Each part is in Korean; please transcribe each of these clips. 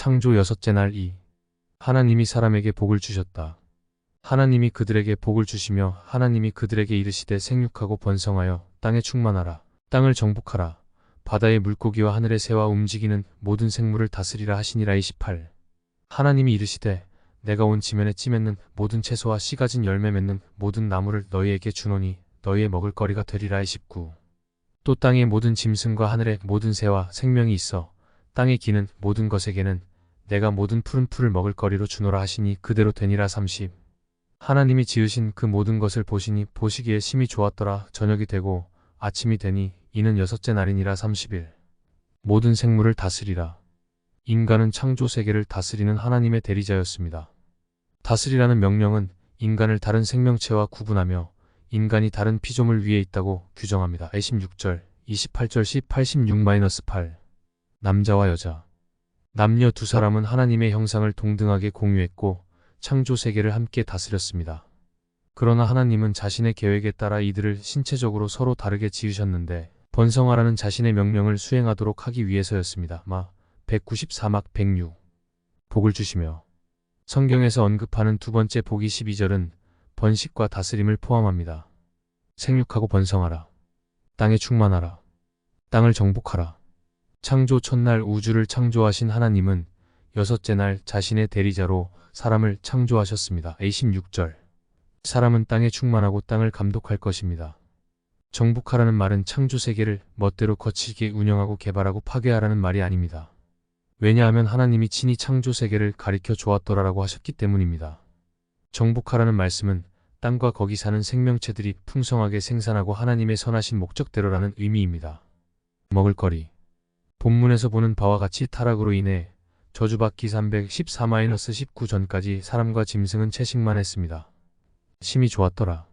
창조 여섯째 날 이. 하나님이 사람에게 복을 주셨다. 하나님이 그들에게 복을 주시며 하나님이 그들에게 이르시되 생육하고 번성하여 땅에 충만하라. 땅을 정복하라. 바다의 물고기와 하늘의 새와 움직이는 모든 생물을 다스리라 하시니라 28. 하나님이 이르시되 내가 온 지면에 찌맺는 모든 채소와 씨 가진 열매 맺는 모든 나무를 너희에게 주노니 너희의 먹을 거리가 되리라 29. 또 땅의 모든 짐승과 하늘의 모든 새와 생명이 있어 땅에 기는 모든 것에게는 내가 모든 푸른 풀을 먹을 거리로 주노라 하시니 그대로 되니라 30. 하나님이 지으신 그 모든 것을 보시니 보시기에 심히 좋았더라 저녁이 되고 아침이 되니 이는 여섯째 날이니라 30일. 모든 생물을 다스리라. 인간은 창조 세계를 다스리는 하나님의 대리자였습니다. 다스리라는 명령은 인간을 다른 생명체와 구분하며 인간이 다른 피조물 위에 있다고 규정합니다. 26절, 28절 시86-8 남자와 여자 남녀 두 사람은 하나님의 형상을 동등하게 공유했고 창조 세계를 함께 다스렸습니다. 그러나 하나님은 자신의 계획에 따라 이들을 신체적으로 서로 다르게 지으셨는데 번성하라는 자신의 명령을 수행하도록 하기 위해서였습니다. 마 194막 106 복을 주시며 성경에서 언급하는 두 번째 복이 12절은 번식과 다스림을 포함합니다. 생육하고 번성하라. 땅에 충만하라. 땅을 정복하라. 창조 첫날 우주를 창조하신 하나님은 여섯째 날 자신의 대리자로 사람을 창조하셨습니다. A16절 사람은 땅에 충만하고 땅을 감독할 것입니다. 정복하라는 말은 창조 세계를 멋대로 거칠게 운영하고 개발하고 파괴하라는 말이 아닙니다. 왜냐하면 하나님이 친히 창조 세계를 가리켜 주었더라라고 하셨기 때문입니다. 정복하라는 말씀은 땅과 거기 사는 생명체들이 풍성하게 생산하고 하나님의 선하신 목적대로라는 의미입니다. 먹을거리 본문에서 보는 바와 같이 타락으로 인해 저주받기 314-19 전까지 사람과 짐승은 채식만 했습니다. 심히 좋았더라.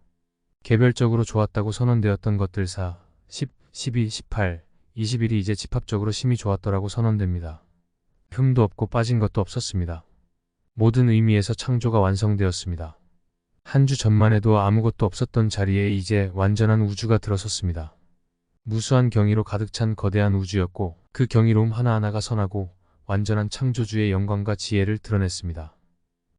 개별적으로 좋았다고 선언되었던 것들 4, 10, 12, 18, 21이 이제 집합적으로 심히 좋았더라고 선언됩니다. 흠도 없고 빠진 것도 없었습니다. 모든 의미에서 창조가 완성되었습니다. 한 주 전만 해도 아무것도 없었던 자리에 이제 완전한 우주가 들어섰습니다. 무수한 경이로 가득 찬 거대한 우주였고 그 경이로움 하나하나가 선하고 완전한 창조주의 영광과 지혜를 드러냈습니다.